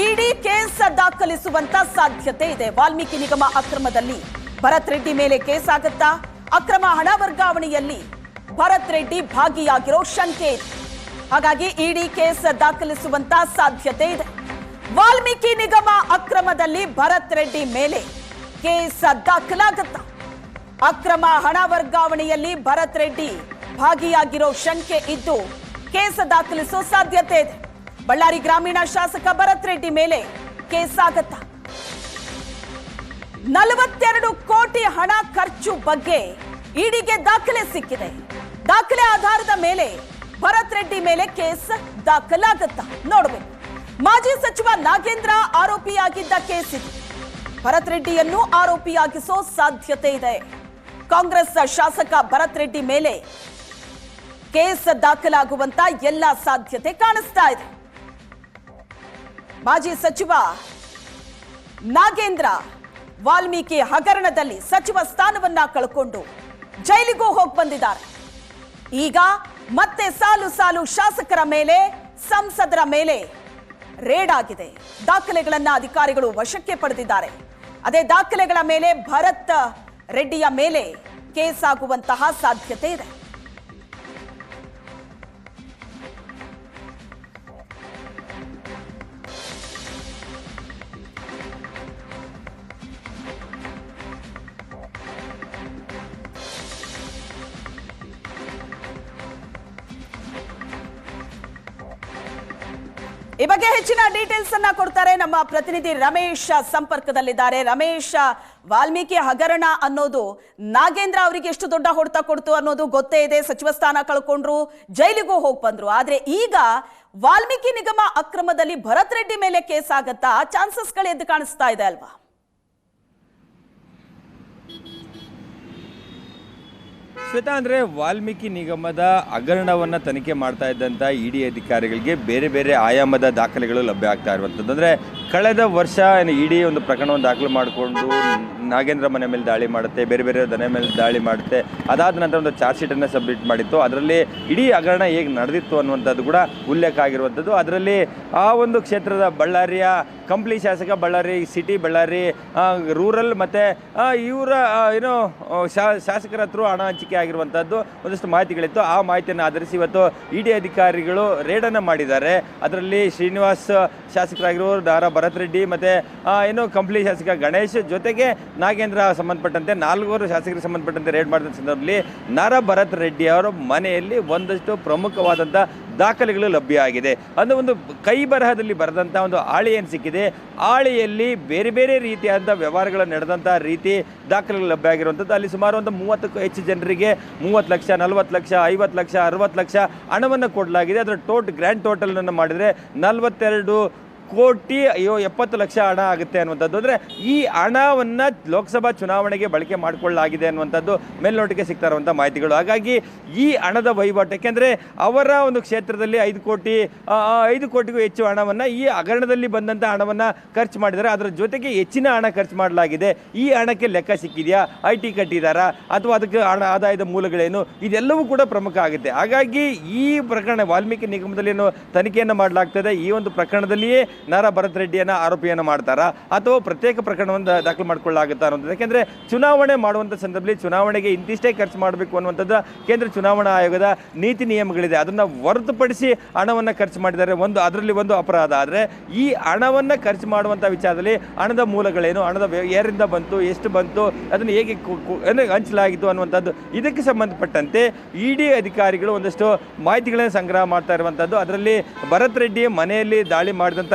ಇಡಿ case ದಾಖಲಿಸುವಂತ ಸಾಧ್ಯತೆ ಇದೆ. ವಾಲ್ಮೀಕಿ ನಿಗಮ ಅಕ್ರಮದಲ್ಲಿ ಭರತ್ ರೆಡ್ಡಿ ಮೇಲೆ ಕೇಸ್ ಆಗುತ್ತಾ? ಅಕ್ರಮ ಹಣ ವರ್ಗಾವಣೆಯಲ್ಲಿ ಭರತ್ ರೆಡ್ಡಿ ಭಾಗಿಯಾಗಿರೋ ಶಂಕೆ ಇದೆ ಹಾಗಾಗಿ ಇಡಿ ಕೇಸ್ ದಾಖಲಿಸುವಂತ ಸಾಧ್ಯತೆ ಇದೆ. ವಾಲ್ಮೀಕಿ ನಿಗಮ ಅಕ್ರಮದಲ್ಲಿ ಭರತ್ ರೆಡ್ಡಿ ಮೇಲೆ ಕೇಸ್ ದಾಖಲಾಗುತ್ತಾ? ಅಕ್ರಮ ಹಣ ವರ್ಗಾವಣೆಯಲ್ಲಿ ಭರತ್ ರೆಡ್ಡಿ ಭಾಗಿಯಾಗಿರೋ ಶಂಕೆ ಇದ್ದು ಕೇಸ್ ದಾಖಲಿಸೋ ಸಾಧ್ಯತೆ ಇದೆ. ಬಳ್ಳಾರಿ ಗ್ರಾಮೀಣ ಶಾಸಕ ಭರತ್ ರೆಡ್ಡಿ ಮೇಲೆ ಕೇಸ್ ಆಗತ್ತಾ ನಲವತ್ತೆರಡು ಕೋಟಿ ಹಣ ಖರ್ಚು ಬಗ್ಗೆ ಇಡಿಗೆ ದಾಖಲೆ ಸಿಕ್ಕಿದೆ. ದಾಖಲೆ ಆಧಾರದ ಮೇಲೆ ಭರತ್ ರೆಡ್ಡಿ ಮೇಲೆ ಕೇಸ್ ದಾಖಲಾಗತ್ತ. ನೋಡಬೇಕು. ಮಾಜಿ ಸಚಿವ ನಾಗೇಂದ್ರ ಆರೋಪಿಯಾಗಿದ್ದ ಕೇಸ್ ಇದು. ಭರತ್ ರೆಡ್ಡಿಯನ್ನು ಆರೋಪಿಯಾಗಿಸೋ ಸಾಧ್ಯತೆ ಇದೆ. ಕಾಂಗ್ರೆಸ್ ಶಾಸಕ ಭರತ್ ರೆಡ್ಡಿ ಮೇಲೆ ಕೇಸ್ ದಾಖಲಾಗುವಂತ ಎಲ್ಲ ಸಾಧ್ಯತೆ ಕಾಣಿಸ್ತಾ ಇದೆ. ಮಾಜಿ ಸಚಿವ ನಾಗೇಂದ್ರ ವಾಲ್ಮೀಕಿ ಹಗರಣದಲ್ಲಿ ಸಚಿವ ಸ್ಥಾನವನ್ನ ಕಳ್ಕೊಂಡು ಜೈಲಿಗೂ ಹೋಗಿ ಬಂದಿದ್ದಾರೆ. ಈಗ ಮತ್ತೆ ಸಾಲು ಸಾಲು ಶಾಸಕರ ಮೇಲೆ, ಸಂಸದರ ಮೇಲೆ ರೇಡ್ ಆಗಿದೆ. ದಾಖಲೆಗಳನ್ನ ಅಧಿಕಾರಿಗಳು ವಶಕ್ಕೆ ಪಡೆದಿದ್ದಾರೆ. ಅದೇ ದಾಖಲೆಗಳ ಮೇಲೆ ಭರತ್ ರೆಡ್ಡಿಯ ಮೇಲೆ ಕೇಸ್ ಆಗುವಂತಹ ಸಾಧ್ಯತೆ ಇದೆ. ಈ ಬಗ್ಗೆ ಹೆಚ್ಚಿನ ಡೀಟೇಲ್ಸ್ ಅನ್ನ ಕೊಡ್ತಾರೆ ನಮ್ಮ ಪ್ರತಿನಿಧಿ ರಮೇಶ್ ಸಂಪರ್ಕದಲ್ಲಿದ್ದಾರೆ. ರಮೇಶ್, ವಾಲ್ಮೀಕಿ ಹಗರಣ ಅನ್ನೋದು ನಾಗೇಂದ್ರ ಅವರಿಗೆ ಎಷ್ಟು ದೊಡ್ಡ ಹೊಡೆತ ಕೊಡ್ತು ಅನ್ನೋದು ಗೊತ್ತೇ ಇದೆ. ಸಚಿವ ಸ್ಥಾನ ಕಳ್ಕೊಂಡ್ರು, ಜೈಲಿಗೂ ಹೋಗಿ ಬಂದ್ರು. ಆದ್ರೆ ಈಗ ವಾಲ್ಮೀಕಿ ನಿಗಮ ಅಕ್ರಮದಲ್ಲಿ ಭರತ್ ರೆಡ್ಡಿ ಮೇಲೆ ಕೇಸ್ ಆಗತ್ತಾ? ಚಾನ್ಸಸ್ಗಳು ಎದ್ದು ಕಾಣಿಸ್ತಾ ಇದೆ ಅಲ್ವಾ? ಶ್ವೇತಾ, ಅಂದರೆ ವಾಲ್ಮೀಕಿ ನಿಗಮದ ಹಗರಣವನ್ನು ತನಿಖೆ ಮಾಡ್ತಾ ಇದ್ದಂಥ ಇಡಿ ಅಧಿಕಾರಿಗಳಿಗೆ ಬೇರೆ ಬೇರೆ ಆಯಾಮದ ದಾಖಲೆಗಳು ಲಭ್ಯ ಆಗ್ತಾ ಇರುವಂಥದ್ದು ಅಂದರೆ ಕಳೆದ ವರ್ಷ ಇಡಿ ಒಂದು ಪ್ರಕರಣವನ್ನು ದಾಖಲು ಮಾಡಿಕೊಂಡು ನಾಗೇಂದ್ರ ಮನೆ ಮೇಲೆ ದಾಳಿ ಮಾಡುತ್ತೆ, ಬೇರೆ ಬೇರೆ ಮನೆ ಮೇಲೆ ದಾಳಿ ಮಾಡುತ್ತೆ. ಅದಾದ ನಂತರ ಒಂದು ಚಾರ್ಜ್ ಶೀಟನ್ನು ಸಬ್ಮಿಟ್ ಮಾಡಿತ್ತು. ಅದರಲ್ಲಿ ಇಡೀ ಹಗರಣ ಹೇಗೆ ನಡೆದಿತ್ತು ಅನ್ನುವಂಥದ್ದು ಕೂಡ ಉಲ್ಲೇಖ ಆಗಿರುವಂಥದ್ದು. ಅದರಲ್ಲಿ ಆ ಒಂದು ಕ್ಷೇತ್ರದ ಬಳ್ಳಾರಿಯ ಕಂಪ್ಲಿ ಶಾಸಕ ಬಳ್ಳಾರಿ ಸಿಟಿ ಬಳ್ಳಾರಿ ರೂರಲ್ ಮತ್ತು ಇವರ ಏನು ಶಾಸಕರ ಹತ್ರ ಹಣ ಹಂಚಿಕೆ ಆಗಿರುವಂಥದ್ದು ಒಂದಷ್ಟು ಮಾಹಿತಿಗಳಿತ್ತು. ಆ ಮಾಹಿತಿಯನ್ನು ಆಧರಿಸಿ ಇವತ್ತು ಇ ಡಿ ಅಧಿಕಾರಿಗಳು ರೇಡನ್ನು ಮಾಡಿದ್ದಾರೆ. ಅದರಲ್ಲಿ ಶ್ರೀನಿವಾಸ್ ಶಾಸಕರಾಗಿರುವ ದಾರಾ ಭರತ್ ರೆಡ್ಡಿ ಮತ್ತು ಏನು ಕಂಪ್ಲಿ ಶಾಸಕ ಗಣೇಶ್ ಜೊತೆಗೆ ನಾಗೇಂದ್ರ ಸಂಬಂಧಪಟ್ಟಂತೆ ನಾಲ್ವರು ಶಾಸಕರಿಗೆ ಸಂಬಂಧಪಟ್ಟಂತೆ ರೇಡ್ ಮಾಡಿದ ಸಂದರ್ಭದಲ್ಲಿ ನರ ಭರತ್ ರೆಡ್ಡಿ ಅವರ ಮನೆಯಲ್ಲಿ ಒಂದಷ್ಟು ಪ್ರಮುಖವಾದಂಥ ದಾಖಲೆಗಳು ಲಭ್ಯ ಆಗಿದೆ ಅಂದರೆ ಒಂದು ಕೈ ಬರಹದಲ್ಲಿ ಬರೆದಂಥ ಒಂದು ಆಳಿ ಏನು ಸಿಕ್ಕಿದೆ? ಆಳಿಯಲ್ಲಿ ಬೇರೆ ಬೇರೆ ರೀತಿಯಾದಂಥ ವ್ಯವಹಾರಗಳು ನಡೆದಂಥ ರೀತಿ ದಾಖಲೆಗಳು ಲಭ್ಯ ಆಗಿರುವಂಥದ್ದು ಅಲ್ಲಿ ಸುಮಾರು ಒಂದು ಮೂವತ್ತಕ್ಕೂ ಹೆಚ್ಚು ಜನರಿಗೆ ಮೂವತ್ತು ಲಕ್ಷ, ನಲ್ವತ್ತು ಲಕ್ಷ, ಐವತ್ತು ಲಕ್ಷ, ಅರವತ್ತು ಲಕ್ಷ ಹಣವನ್ನು ಕೊಡಲಾಗಿದೆ. ಅದರ ಟೋಟ್ ಗ್ರ್ಯಾಂಡ್ ಟೋಟಲನ್ನು ಮಾಡಿದರೆ ನಲವತ್ತೆರಡು ಕೋಟಿ, ಅಯ್ಯೋ, ಎಪ್ಪತ್ತು ಲಕ್ಷ ಹಣ ಆಗುತ್ತೆ ಅನ್ನುವಂಥದ್ದು. ಅಂದರೆ ಈ ಹಣವನ್ನು ಲೋಕಸಭಾ ಚುನಾವಣೆಗೆ ಬಳಕೆ ಮಾಡಿಕೊಳ್ಳಲಾಗಿದೆ ಅನ್ನುವಂಥದ್ದು ಮೇಲ್ನೋಟಕ್ಕೆ ಸಿಗ್ತಾ ಇರುವಂಥ ಮಾಹಿತಿಗಳು. ಹಾಗಾಗಿ ಈ ಹಣದ ವಹಿವಾಟು ಯಾಕೆಂದರೆ ಅವರ ಒಂದು ಕ್ಷೇತ್ರದಲ್ಲಿ ಐದು ಕೋಟಿ ಐದು ಕೋಟಿಗೂ ಹೆಚ್ಚು ಹಣವನ್ನು ಈ ಹಗರಣದಲ್ಲಿ ಬಂದಂಥ ಹಣವನ್ನು ಖರ್ಚು ಮಾಡಿದ್ದಾರೆ. ಅದರ ಜೊತೆಗೆ ಹೆಚ್ಚಿನ ಹಣ ಖರ್ಚು ಮಾಡಲಾಗಿದೆ. ಈ ಹಣಕ್ಕೆ ಲೆಕ್ಕ ಸಿಕ್ಕಿದೆಯಾ? ಐ ಟಿ ಕಟ್ಟಿದಾರಾ? ಅಥವಾ ಅದಕ್ಕೆ ಹಣ, ಆದಾಯದ ಮೂಲಗಳೇನು? ಇದೆಲ್ಲವೂ ಕೂಡ ಪ್ರಮುಖ ಆಗುತ್ತೆ. ಹಾಗಾಗಿ ಈ ಪ್ರಕರಣ ವಾಲ್ಮೀಕಿ ನಿಗಮದಲ್ಲಿ ಏನು ತನಿಖೆಯನ್ನು ಮಾಡಲಾಗ್ತದೆ? ಈ ಒಂದು ಪ್ರಕರಣದಲ್ಲಿಯೇ ನಾರಾ ಭರತ್ ರೆಡ್ಡಿಯನ್ನು ಆರೋಪಿಯನ್ನು ಮಾಡ್ತಾರಾ? ಅಥವಾ ಪ್ರತ್ಯೇಕ ಪ್ರಕರಣವನ್ನು ದಾಖಲು ಮಾಡ್ಕೊಳ್ಳಾಗುತ್ತಾ ಅನ್ನೋದು? ಯಾಕೆಂದರೆ ಚುನಾವಣೆ ಮಾಡುವಂಥ ಸಂದರ್ಭದಲ್ಲಿ ಚುನಾವಣೆಗೆ ಇಂತಿಷ್ಟೇ ಖರ್ಚು ಮಾಡಬೇಕು ಅನ್ನುವಂಥದ್ದು ಕೇಂದ್ರ ಚುನಾವಣಾ ಆಯೋಗದ ನೀತಿ ನಿಯಮಗಳಿದೆ. ಅದನ್ನು ಹೊರತುಪಡಿಸಿ ಹಣವನ್ನು ಖರ್ಚು ಮಾಡಿದ್ದಾರೆ. ಒಂದು ಅದರಲ್ಲಿ ಒಂದು ಅಪರಾಧ. ಆದರೆ ಈ ಹಣವನ್ನು ಖರ್ಚು ಮಾಡುವಂಥ ವಿಚಾರದಲ್ಲಿ ಹಣದ ಮೂಲಗಳೇನು? ಹಣದ ಯಾರಿಂದ ಬಂತು? ಎಷ್ಟು ಬಂತು? ಅದನ್ನು ಹೇಗೆ ಅಂದರೆ ಹಂಚಲಾಗಿತ್ತು ಅನ್ನುವಂಥದ್ದು. ಇದಕ್ಕೆ ಸಂಬಂಧಪಟ್ಟಂತೆ ಇ ಡಿ ಅಧಿಕಾರಿಗಳು ಒಂದಷ್ಟು ಮಾಹಿತಿಗಳನ್ನು ಸಂಗ್ರಹ ಮಾಡ್ತಾ ಇರುವಂಥದ್ದು. ಅದರಲ್ಲಿ ಭರತ್ ರೆಡ್ಡಿ ಮನೆಯಲ್ಲಿ ದಾಳಿ ಮಾಡಿದಂಥ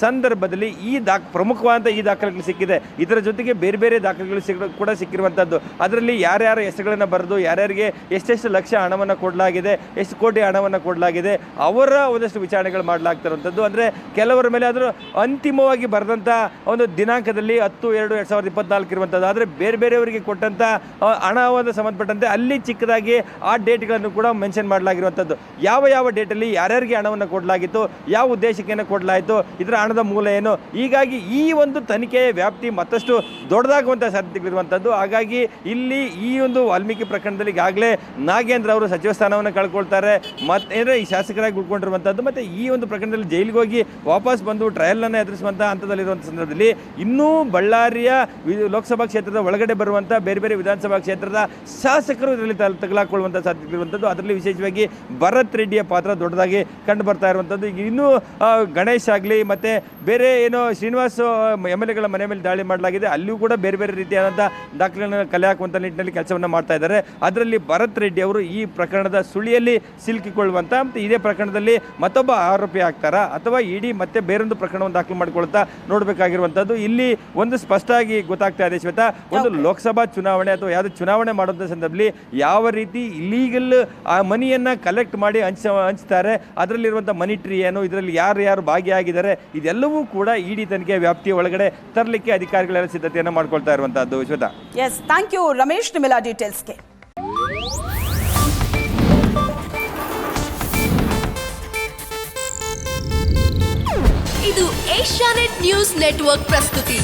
ಸಂದರ್ಭದಲ್ಲಿ ಈ ದಾಖ, ಪ್ರಮುಖವಾದಂಥ ಈ ದಾಖಲೆಗಳು ಸಿಕ್ಕಿದೆ. ಇದರ ಜೊತೆಗೆ ಬೇರೆ ಬೇರೆ ದಾಖಲೆಗಳು ಸಿಕ್ಕ ಕೂಡ ಸಿಕ್ಕಿರುವಂಥದ್ದು. ಅದರಲ್ಲಿ ಯಾರ್ಯಾರ ಹೆಸರುಗಳನ್ನು ಬರೆದು, ಯಾರ್ಯಾರಿಗೆ ಎಷ್ಟೆಷ್ಟು ಲಕ್ಷ ಹಣವನ್ನು ಕೊಡಲಾಗಿದೆ, ಎಷ್ಟು ಕೋಟಿ ಹಣವನ್ನು ಕೊಡಲಾಗಿದೆ, ಅವರ ಒಂದಷ್ಟು ವಿಚಾರಣೆಗಳು ಮಾಡಲಾಗ್ತಿರುವಂಥದ್ದು. ಅಂದರೆ ಕೆಲವರ ಮೇಲೆ ಆದರೂ ಅಂತಿಮವಾಗಿ ಬರೆದಂಥ ಒಂದು ದಿನಾಂಕದಲ್ಲಿ ಹತ್ತು, ಎರಡು ಎರಡು ಸಾವಿರದ ಇಪ್ಪತ್ನಾಲ್ಕು ಇರುವಂಥದ್ದು. ಆದರೆ ಬೇರೆ ಬೇರೆಯವರಿಗೆ ಕೊಟ್ಟಂಥ ಹಣವನ್ನು ಸಂಬಂಧಪಟ್ಟಂತೆ ಅಲ್ಲಿ ಚಿಕ್ಕದಾಗಿ ಆ ಡೇಟ್ಗಳನ್ನು ಕೂಡ ಮೆನ್ಷನ್ ಮಾಡಲಾಗಿರುವಂಥದ್ದು. ಯಾವ ಯಾವ ಡೇಟಲ್ಲಿ ಯಾರ್ಯಾರಿಗೆ ಹಣವನ್ನು ಕೊಡಲಾಗಿತ್ತು, ಯಾವ ಉದ್ದೇಶಕ್ಕೆ ಕೊಡಲಾಯಿತು, ಇದರ ಹಣದ ಮೂಲ ಏನು? ಹೀಗಾಗಿ ಈ ಒಂದು ತನಿಖೆಯ ವ್ಯಾಪ್ತಿ ಮತ್ತಷ್ಟು ದೊಡ್ಡದಾಗುವಂಥ ಸಾಧ್ಯತೆಗಳಿರುವಂಥದ್ದು ಹಾಗಾಗಿ ಇಲ್ಲಿ ಈ ಒಂದು ವಾಲ್ಮೀಕಿ ಪ್ರಕರಣದಲ್ಲಿ ಈಗಾಗಲೇ ನಾಗೇಂದ್ರ ಅವರು ಸಚಿವ ಸ್ಥಾನವನ್ನು ಕಳ್ಕೊಳ್ತಾರೆ. ಮತ್ತೆ ಈ ಶಾಸಕರಾಗಿ ಉಳ್ಕೊಂಡಿರುವಂಥದ್ದು ಮತ್ತು ಈ ಒಂದು ಪ್ರಕರಣದಲ್ಲಿ ಜೈಲಿಗೆ ಹೋಗಿ ವಾಪಸ್ ಬಂದು ಟ್ರಯಲನ್ನು ಎದುರಿಸುವಂಥ ಹಂತದಲ್ಲಿರುವಂಥ ಸಂದರ್ಭದಲ್ಲಿ ಇನ್ನೂ ಬಳ್ಳಾರಿಯ ಲೋಕಸಭಾ ಕ್ಷೇತ್ರದ ಒಳಗಡೆ ಬರುವಂಥ ಬೇರೆ ಬೇರೆ ವಿಧಾನಸಭಾ ಕ್ಷೇತ್ರದ ಶಾಸಕರು ಇದರಲ್ಲಿ ತಗಲಾಕೊಳ್ಳುವಂಥ ಸಾಧ್ಯತೆ ಇರುವಂಥದ್ದು ಅದರಲ್ಲಿ ವಿಶೇಷವಾಗಿ ಭರತ್ ರೆಡ್ಡಿಯ ಪಾತ್ರ ದೊಡ್ಡದಾಗಿ ಕಂಡು ಬರ್ತಾ ಇರುವಂಥದ್ದು ಈಗ ಇನ್ನೂ ಗಣೇಶ್ ಆಗಲಿ ಮತ್ತು ಬೇರೆ ಏನೋ ಶ್ರೀನಿವಾಸ್ ಎಂ ಎಲ್ ಎಗಳ ಮನೆ ಮೇಲೆ ದಾಳಿ ಮಾಡಲಾಗಿದೆ. ಅಲ್ಲಿಯೂ ಕೂಡ ಬೇರೆ ಬೇರೆ ರೀತಿಯಾದಂಥ ದಾಖಲೆಗಳನ್ನು ಕಲೆ ಹಾಕುವಂಥ ನಿಟ್ಟಿನಲ್ಲಿ ಕೆಲಸವನ್ನು ಮಾಡ್ತಾ ಇದ್ದಾರೆ. ಅದರಲ್ಲಿ ಭರತ್ ರೆಡ್ಡಿ ಅವರು ಈ ಪ್ರಕರಣದ ಸುಳಿಯಲ್ಲಿ ಸಿಲುಕಿಕೊಳ್ಳುವಂಥ ಮತ್ತು ಇದೇ ಪ್ರಕರಣದಲ್ಲಿ ಮತ್ತೊಬ್ಬ ಆರೋಪಿ ಆಗ್ತಾರಾ? ಅಥವಾ ಇಡೀ ಮತ್ತೆ ಬೇರೊಂದು ಪ್ರಕರಣವನ್ನು ದಾಖಲು ಮಾಡಿಕೊಳ್ತಾ ನೋಡಬೇಕಾಗಿರುವಂಥದ್ದು ಇಲ್ಲಿ ಒಂದು ಸ್ಪಷ್ಟವಾಗಿ ಗೊತ್ತಾಗ್ತಾ ಇದೆ ಶ್ವೇತಾ ಒಂದು ಲೋಕಸಭಾ ಚುನಾವಣೆ ಅಥವಾ ಯಾವುದೇ ಚುನಾವಣೆ ಮಾಡುವಂಥ ಸಂದರ್ಭದಲ್ಲಿ ಯಾವ ರೀತಿ ಇಲೀಗಲ್ ಆ ಮನಿಯನ್ನು ಕಲೆಕ್ಟ್ ಮಾಡಿ ಹಂಚ ಹಂಚ್ತಾರೆ? ಅದರಲ್ಲಿರುವಂಥ ಮನಿ ಟ್ರೀ ಏನು? ಇದರಲ್ಲಿ ಯಾರು ಯಾರು ಭಾಗಿಯಾಗಿದ್ದಾರೆ? ಇದೆಲ್ಲವೂ ಕೂಡ ಇಡಿ ತನಿಖೆ ವ್ಯಾಪ್ತಿಯ ಒಳಗಡೆ ತರಲಿಕ್ಕೆ ಅಧಿಕಾರಿಗಳೆಲ್ಲ ಸಿದ್ಧತೆಯನ್ನು ಮಾಡ್ಕೊಳ್ತಾ ಇರುವಂತಹದ್ದು Shweta yes thank you Ramesh. ನಿಮ್ಮೆಲ್ಲ ಡೀಟೇಲ್ಸ್ಗೆ ಇದು ಏಷ್ಯಾನೆಟ್ ನ್ಯೂಸ್ ನೆಟ್ವರ್ಕ್ ಪ್ರಸ್ತುತಿ.